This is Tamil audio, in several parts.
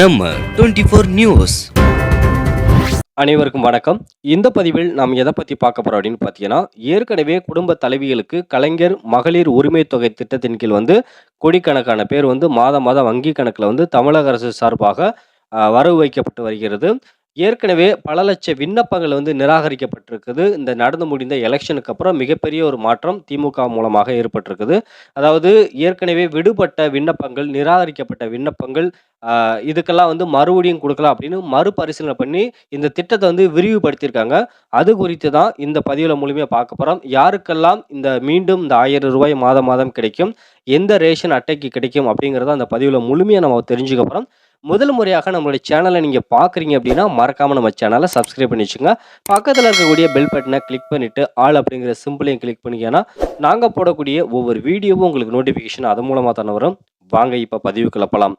நம்ம டுவெண்ட்டி ஃபோர் நியூஸ் அனைவருக்கும் வணக்கம். இந்த பதிவில் நாம் எதை பற்றி பார்க்க போகிறோம் அப்படின்னு பார்த்தீங்கன்னா ஏற்கனவே குடும்ப தலைவிகளுக்கு கலைஞர் மகளிர் உரிமை தொகை திட்டத்தின் கீழ் வந்து கோடிக்கணக்கான பேர் வந்து மாதம் மாதம் வங்கி கணக்கில் வந்து தமிழக அரசு சார்பாக வரவு வைக்கப்பட்டு வருகிறது. ஏற்கனவே பல லட்ச விண்ணப்பங்கள் வந்து நிராகரிக்கப்பட்டிருக்குது. இந்த நடந்து முடிந்த எலெக்ஷனுக்கு அப்புறம் மிகப்பெரிய ஒரு மாற்றம் திமுக மூலமாக ஏற்பட்டிருக்குது. அதாவது ஏற்கனவே விடுபட்ட விண்ணப்பங்கள் நிராகரிக்கப்பட்ட விண்ணப்பங்கள் இதுக்கெல்லாம் வந்து மறுபடியும் கொடுக்கலாம் அப்படின்னு மறுபரிசீலனை பண்ணி இந்த திட்டத்தை வந்து விரிவுபடுத்தியிருக்காங்க. அது குறித்து தான் இந்த பதிவில் முழுமையாக பார்க்க போகிறோம் யாருக்கெல்லாம் இந்த மீண்டும் இந்த ஆயிரம் ரூபாய் மாதம் மாதம் கிடைக்கும் எந்த ரேஷன் அட்டைக்கு கிடைக்கும் அப்படிங்கிறத அந்த பதிவில் முழுமையாக நம்ம தெரிஞ்சுக்க போகிறோம் முதல் முறையாக நம்மளுடைய சேனலை நீங்கள் பார்க்குறீங்க அப்படின்னா மறக்காமல் நம்ம சேனலை சப்ஸ்கிரைப் பண்ணி வச்சுங்க பக்கத்தில் இருக்கக்கூடிய பெல் பட்டனை கிளிக் பண்ணிவிட்டு ஆல் அப்படிங்கிற சிம்பிளையும் கிளிக் பண்ணிங்கன்னா நாங்கள் போடக்கூடிய ஒவ்வொரு வீடியோவும் உங்களுக்கு நோட்டிஃபிகேஷன் அது மூலமாக தானே வரும். வாங்க இப்போ பதிவு கிளப்பலாம்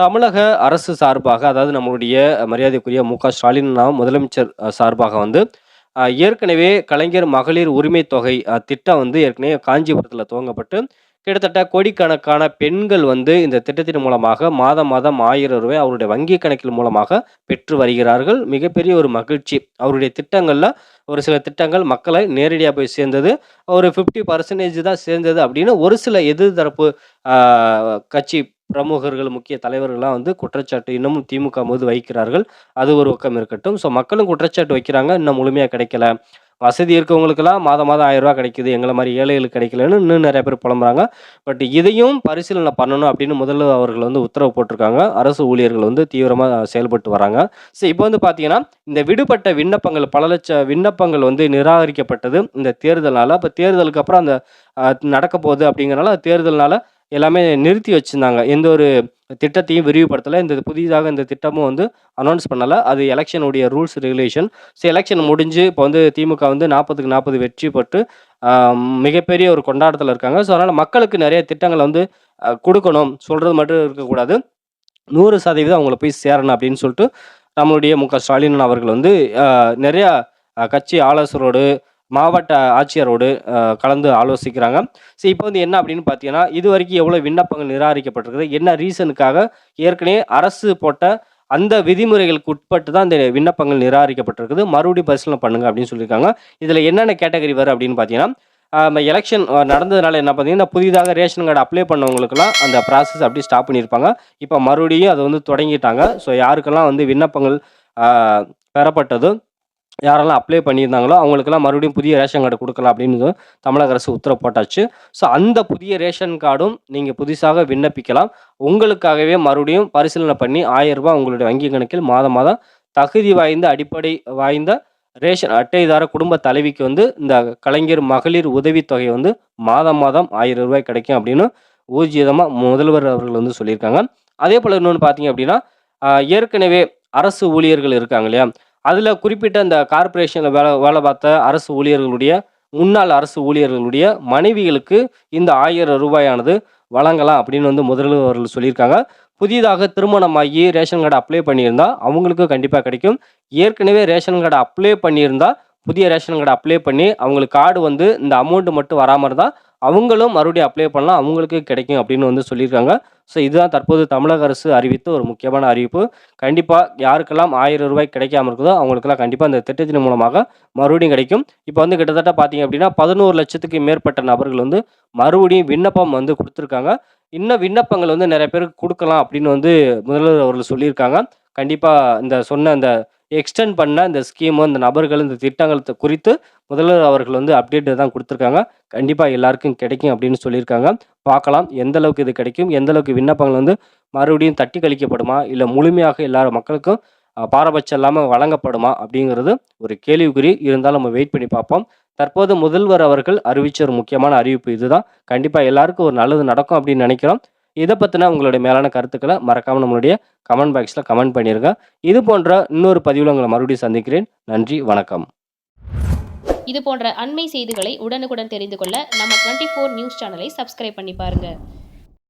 தமிழக அரசு சார்பாக அதாவது நம்மளுடைய மரியாதைக்குரிய மு க ஸ்டாலின் நாம் முதலமைச்சர் சார்பாக வந்து ஏற்கனவே கலைஞர் மகளிர் உரிமை தொகை திட்டம் வந்து ஏற்கனவே காஞ்சிபுரத்தில் துவங்கப்பட்டு கிட்டத்தட்ட கோடிக்கணக்கான பெண்கள் வந்து இந்த திட்டத்தின் மூலமாக மாதம் மாதம் ஆயிரம் ரூபாய் அவருடைய வங்கி கணக்கில் மூலமாக பெற்று வருகிறார்கள். மிகப்பெரிய ஒரு மகிழ்ச்சி. அவருடைய திட்டங்களில் ஒரு சில திட்டங்கள் மக்களை நேரடியாக போய் சேர்ந்தது. ஒரு ஃபிஃப்டி பர்சன்டேஜ் தான் சேர்ந்தது அப்படின்னு ஒரு சில எதிர்தரப்பு கட்சி பிரமுகர்கள் முக்கிய தலைவர்கள்லாம் வந்து குற்றச்சாட்டு இன்னமும் திமுக மீது வைக்கிறார்கள். அது ஒரு பக்கம் இருக்கட்டும். ஸோ மக்களும் குற்றச்சாட்டு வைக்கிறாங்க. இன்னும் முழுமையாக கிடைக்கல. வசதி இருக்கவங்களுக்கெல்லாம் மாதம் மாதம் ஆயிரம் ரூபா கிடைக்குது எங்களை மாதிரி ஏழைகளுக்கு கிடைக்கலன்னு இன்னும் நிறைய பேர் புலம்புறாங்க. பட் இதையும் பரிசீலனை பண்ணணும் அப்படின்னு முதல்ல அவர்கள் வந்து உத்தரவு போட்டிருக்காங்க. அரசு ஊழியர்கள் வந்து தீவிரமாக செயல்பட்டு வராங்க. ஸோ இப்போ வந்து பார்த்தீங்கன்னா இந்த விடுபட்ட விண்ணப்பங்கள் பல லட்ச விண்ணப்பங்கள் வந்து நிராகரிக்கப்பட்டது இந்த தேர்தலால் இப்போ தேர்தலுக்கு அப்புறம் அந்த நடக்க போகுது அப்படிங்கிறனால தேர்தல்னால எல்லாமே நிறுத்தி வச்சுருந்தாங்க. எந்த ஒரு திட்டத்தையும் விரிவுபடுத்தலை. இந்த புதிதாக இந்த திட்டமும் வந்து அனௌன்ஸ் பண்ணலை. அது எலெக்ஷனுடைய ரூல்ஸ் ரெகுலேஷன் ஸோ எலெக்ஷன் முடிஞ்சு இப்போ வந்து திமுக வந்து நாற்பதுக்கு நாற்பது வெற்றி பெற்று மிகப்பெரிய ஒரு கொண்டாட்டத்தில் இருக்காங்க. ஸோ அதனால் மக்களுக்கு நிறைய திட்டங்களை வந்து கொடுக்கணும். சொல்கிறது மட்டும் இருக்கக்கூடாது. நூறு சதவீதம் அவங்கள போய் சேரணும் அப்படின்னு சொல்லிட்டு நம்மளுடைய மு க ஸ்டாலின் அவர்கள் வந்து நிறையா கட்சி ஆலோசகரோடு மாவட்ட ஆட்சியரோடு கலந்து ஆலோசிக்கிறாங்க. ஸோ இப்போ வந்து என்ன அப்படின்னு பார்த்தீங்கன்னா இது வரைக்கும் எவ்வளோ விண்ணப்பங்கள் நிராகரிக்கப்பட்டிருக்குது? என்ன ரீசனுக்காக ஏற்கனவே அரசு போட்ட அந்த விதிமுறைகளுக்கு உட்பட்டு தான் இந்த விண்ணப்பங்கள் நிராகரிக்கப்பட்டிருக்குது? மறுபடியும் பரிசீலனை பண்ணுங்க அப்படின்னு சொல்லியிருக்காங்க. இதில் என்னென்ன கேட்டகரி வரும் அப்படின்னு பார்த்தீங்கன்னா எலெக்ஷன் நடந்ததுனால என்ன பார்த்தீங்கன்னா புதிதாக ரேஷன் கார்டு அப்ளை பண்ணவங்களுக்குலாம் அந்த ப்ராசஸ் அப்படியே ஸ்டாப் பண்ணியிருப்பாங்க. இப்போ மறுபடியும் அதை வந்து தொடங்கிட்டாங்க. ஸோ யாருக்கெல்லாம் வந்து விண்ணப்பங்கள் பெறப்பட்டதும் பெறப்பட்டதோ யாரெல்லாம் அப்ளை பண்ணியிருந்தாங்களோ அவங்களுக்கெல்லாம் மறுபடியும் புதிய ரேஷன் கார்டு கொடுக்கலாம் அப்படின்னு தமிழக அரசு உத்தரவு போட்டாச்சு. ஸோ அந்த புதிய ரேஷன் கார்டும் நீங்கள் புதுசாக விண்ணப்பிக்கலாம். உங்களுக்காகவே மறுபடியும் பரிசீலனை பண்ணி ஆயிரம் ரூபாய் உங்களுடைய வங்கி கணக்கில் மாதம் மாதம் தகுதி வாய்ந்த அடிப்படை வாய்ந்த ரேஷன் அட்டைதார குடும்ப தலைவிக்கு வந்து இந்த கலைஞர் மகளிர் உதவித்தொகை வந்து மாதம் மாதம் ஆயிரம் ரூபாய் கிடைக்கும் அப்படின்னு ஊர்ஜிதமாக முதல்வர் அவர்கள் வந்து சொல்லியிருக்காங்க. அதே போல் இன்னொன்று பார்த்தீங்க அப்படின்னா ஏற்கனவே அரசு ஊழியர்கள் இருக்காங்க இல்லையா? அதில் குறிப்பிட்ட இந்த கார்ப்பரேஷனில் வேலை வேலை பார்த்த அரசு ஊழியர்களுடைய முன்னாள் அரசு ஊழியர்களுடைய மனைவிகளுக்கு இந்த ஆயிரம் ரூபாயானது வழங்கலாம் அப்படின்னு வந்து முதல்வர் அவர்கள் சொல்லியிருக்காங்க. புதிதாக திருமணமாகி ரேஷன் கார்டு அப்ளை பண்ணியிருந்தா அவங்களுக்கு கண்டிப்பாக கிடைக்கும். ஏற்கனவே ரேஷன் கார்டு அப்ளை பண்ணியிருந்தா புதிய ரேஷன் கார்டு அப்ளை பண்ணி அவங்களுக்கு கார்டு வந்து இந்த அமௌண்ட் மட்டும் வராமல் இருந்தால் அவங்களும் மறுபடியும் அப்ளை பண்ணலாம் அவங்களுக்கு கிடைக்கும் அப்படின்னு வந்து சொல்லியிருக்காங்க. ஸோ இதுதான் தற்போது தமிழக அரசு அறிவித்த ஒரு முக்கியமான அறிவிப்பு. கண்டிப்பாக யாருக்கெல்லாம் ஆயிரம் ரூபாய் கிடைக்காம இருக்குதோ அவங்களுக்கெல்லாம் கண்டிப்பாக அந்த திட்டத்தின் மூலமாக மறுபடியும் கிடைக்கும். இப்போ வந்து கிட்டத்தட்ட பார்த்தீங்க அப்படின்னா பதினோரு லட்சத்துக்கு மேற்பட்ட நபர்கள் வந்து மறுபடியும் விண்ணப்பம் வந்து கொடுத்துருக்காங்க. இன்னும் விண்ணப்பங்கள் வந்து நிறைய பேருக்கு கொடுக்கலாம் அப்படின்னு வந்து முதல்வர் அவர்கள் சொல்லியிருக்காங்க. கண்டிப்பாக இந்த சொன்ன இந்த எக்ஸ்டெண்ட் பண்ண இந்த ஸ்கீமு இந்த நபர்கள் இந்த திட்டங்கள் குறித்து முதல்வர் அவர்கள் வந்து அப்டேட் தான் கொடுத்துருக்காங்க. கண்டிப்பாக எல்லாருக்கும் கிடைக்கும் அப்படின்னு சொல்லியிருக்காங்க. பார்க்கலாம் எந்த அளவுக்கு இது கிடைக்கும் எந்த அளவுக்கு விண்ணப்பங்கள் வந்து மறுபடியும் தட்டி கழிக்கப்படுமா இல்லை முழுமையாக எல்லா மக்களுக்கும் பாரபட்சம் இல்லாமல் வழங்கப்படுமா அப்படிங்கிறது ஒரு கேள்விக்குறி. இருந்தாலும் நம்ம வெயிட் பண்ணி பார்ப்போம். தற்போது முதல்வர் அவர்கள் அறிவிச்ச ஒரு முக்கியமான அறிவிப்பு இதுதான். கண்டிப்பாக எல்லாருக்கும் ஒரு நல்லது நடக்கும் அப்படின்னு நினைக்கிறோம். இதை பற்றின உங்களுடைய மேலான கருத்துக்களை மறக்காமல் நம்மளுடைய கமெண்ட் பாக்ஸில் கமெண்ட் பண்ணிருங்க. இது போன்ற இன்னொரு பதிவில் உங்களை மறுபடியும் சந்திக்கிறேன். நன்றி வணக்கம். இது போன்ற அண்மை செய்திகளை உடனுக்குடன் தெரிந்து கொள்ள நம்ம டுவெண்ட்டி ஃபோர் நியூஸ் சேனலை சப்ஸ்கிரைப் பண்ணி பாருங்கள்